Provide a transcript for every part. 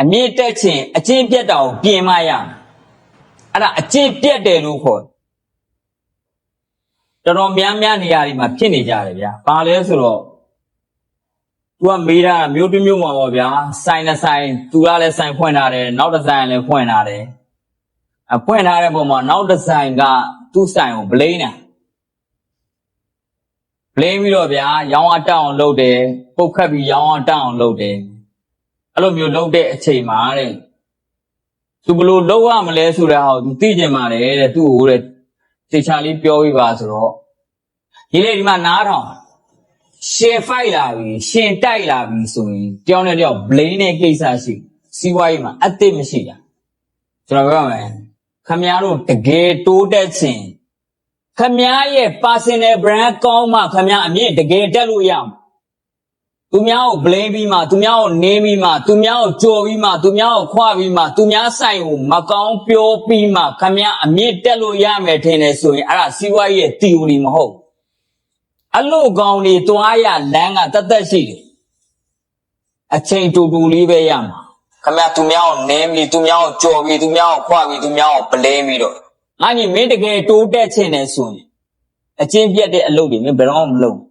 အမြင့်တက်ခြင်းအကျင့်ပြတ်တာကိုပြင်မရမယ်အဲ့ဒါအကျင့်ပြတ်တယ်လို့ခေါ်တယ်တော်တော်များများနေရာတွေမှာဖြစ်နေကြတယ်ဗျာဘာလဲဆိုတော့ तू ကမေးတာမျိုးတစ်မျိုးမှာပေါ့ဗျာဆိုင်နဲ့ဆိုင် तू ကလည်းဆိုင်ဖွင့်ထားတယ်နောက်တစ်ဆိုင်လည်းဖွင့်ထားတယ်အဖွင့်ထားတဲ့ပုံမှာနောက်တစ်ဆိုင်ကသူ့ဆိုင်ကိုဗလိမ့်တာဗလိမ့်ပြီးတော့ဗျာရောင်းအတောက်အောင်လုပ်တယ်ပုတ်ခတ်ပြီးရောင်းအတောက်အောင်လုပ်တယ် အဲ့လိုမျိုးလုပ်တဲ့အချိန်မှာတဲ့သူဘယ်လိုလုပ်ရမလဲဆိုတဲ့ဟာကို तू သိကျင်ပါတယ်တဲ့သူ့ကိုတဲ့သေချာလေးပြောပြပါဆိုတော့ဒီလေဒီမှာနားထောင်ရှင်ဖိုက်လာပြီရှင်တိုက်လာပြီဆိုရင်တယောက်နဲ့တယောက် blame နဲ့ကိစ္စရှိစီးပွားရေးမှာအသစ်မရှိတာကျွန်တော်ပြောရမယ်ခမည်းတော်တကယ်တိုးတက်ခြင်းခမည်းရဲ့ personal brand ကောင်းမှခမည်းအမြင့်တကယ်တက်လို့ရမှာ သူများကို blame ပြီးမှသူများကိုနင်းပြီးမှသူများကိုကြော်ပြီးမှသူများကိုခွပြီးမှသူများဆိုင်ကိုမကောင်းပြောပြီးမှခမည်းအမြင့်တက်လို့ရမယ်ထင်တယ်ဆိုရင်အဲ့ဒါစီးပွားရေးရဲ့ theory မဟုတ်ဘူးအလို့ကောင်းနေသွားရလမ်းကတသက်ရှိတယ်အချိန်တူတူလေးပဲရမှာခမရသူများကိုနင်းပြီးသူများကိုကြော်ပြီးသူများကိုခွပြီးသူများကိုပလင်းပြီးတော့ငါညီမင်းတကယ်တိုးတက်ချင်တယ်ဆိုရင်အချင်းပြတ်တဲ့အလုပ်တွေမင်းဘယ်တော့မှမလုပ်ဘူး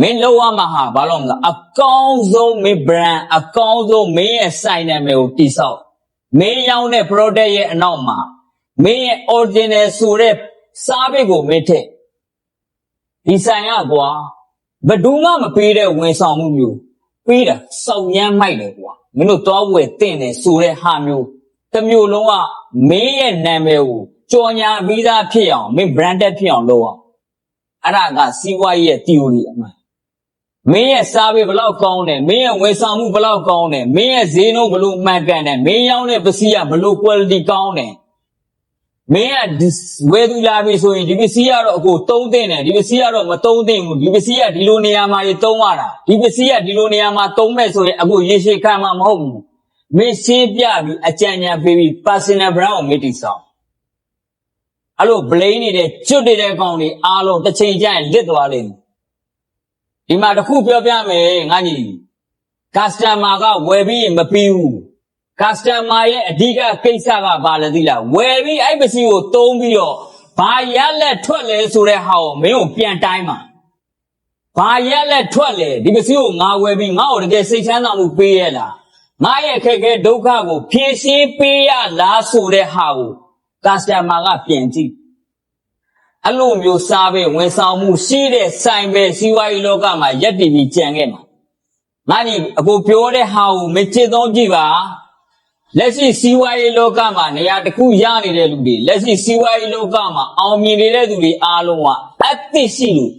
မင်းလောက်ရမှာဟာဘာလို့မလဲအကောင်းဆုံးမင်း brand အကောင်းဆုံးမင်းရဲ့ဆိုင်နာမည်ကိုတည်ဆောက်မင်းရောင်းတဲ့ product ရဲ့အနောက်မှာမင်းရဲ့ original ဆိုတဲ့စားပိတ်ကိုမင်းထည့်ဒီဆိုင်ကကွာဘယ်သူမှမပေးတဲ့ဝန်ဆောင်မှုမျိုးပေးတာစောက်ရမ်းမိုက်တယ်ကွာမင်းတို့တော့ဝယ်တင့်တယ်ဆိုတဲ့ဟာမျိုးတစ်မျိုးလုံးကမင်းရဲ့နာမည်ကိုကြော်ညာပြီးသားဖြစ်အောင်မင်း branded ဖြစ်အောင်လုပ်အောင်အဲ့ဒါကစီးပွားရေးရဲ့ theory အမှန် မင်းရဲ့စားပေးဘယ်လောက်ကောင်းတယ်မင်းရဲ့ဝန်ဆောင်မှုဘယ်လောက်ကောင်းတယ်မင်းရဲ့ဈေးနှုန်းဘယ်လိုမှန်ကန်တယ်မင်းရောင်းတဲ့ပစ္စည်းကဘယ်လို quality ကောင်းတယ်မင်းကဒီဝယ်သူလာပြီဆိုရင်ဒီပစ္စည်းကတော့အကိုသုံးသင့်တယ်ဒီပစ္စည်းကတော့မသုံးသင့်ဘူးဒီပစ္စည်းကဒီလိုနေရာမှာကြီးသုံးရတာဒီပစ္စည်းကဒီလိုနေရာမှာသုံးမဲ့ဆိုရင်အကိုရေရှည်ခံမှာမဟုတ်ဘူးမင်းရှင်းပြပြီးအကြံဉာဏ်ပေးပြီး personal brand ကိုမေ့တည်ဆောင်အဲ့လို blame နေတဲ့ကျွတ်နေတဲ့ကောင်တွေအားလုံးတစ်ချိန်ကျရင်လစ်သွားလိမ့်မယ် ဒီမှာတစ်ခုပြောပြမယ်ငါညီ customer ကဝယ်ပြီးရင်မပြီးဘူး customer ရဲ့အဓိကကိစ္စကဘာလဲသိလားဝယ်ပြီးအဲ့ပစ္စည်းကိုသုံးပြီးတော့ဘာရက်လက်ထွက်လဲဆိုတဲ့ဟာကိုမင်းကိုပြန်တိုင်းမှာဘာရက်လက်ထွက်လဲဒီပစ္စည်းကိုငါဝယ်ပြီးငါ့ကိုတကယ်စိတ်ချမ်းသာမှုပေးရလားငါရဲ့အခက်အခဲဒုက္ခကိုဖြေရှင်းပေးရလားဆိုတဲ့ဟာကို customer ကပြန်ကြည့် အဲ့လိုမျိုးစားပဲဝန်ဆောင်မှုရှိတဲ့ဆိုင်ပဲစီးပွားရေးလောကမှာရက်တည်ပြီးကြံခဲ့မှာငါညီအကိုပြောတဲ့ဟာကိုမချစ်သုံးကြည့်ပါလက်ရှိစီးပွားရေးလောကမှာနေရာတစ်ခုရနေတဲ့လူတွေလက်ရှိစီးပွားရေးလောကမှာအောင်မြင်နေတဲ့သူတွေအားလုံးကအသိရှိလို့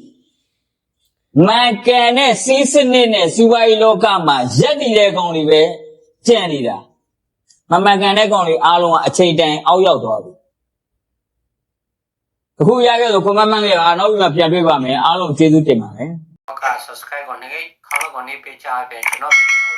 မန်ကန်တဲ့စီးစနစ်နဲ့စီးပွားရေးလောကမှာရက်တည်တဲ့ကောင်တွေပဲကြံ့နေတာမမှန်ကန်တဲ့ကောင်တွေအားလုံးကအချိန်တန်အောက်ရောက်သွားပြီ အခုရခဲ့ဆိုခွန်မမှန်လေးပါနောက်ပြီးမှပြန်တွေ့ပါမယ်အားလုံးကျေးဇူးတင်ပါတယ်က subscribe ကိုနေခေါင်းလောက်ကိုနေပေးချပေးကျွန်တော်ဗီဒီယို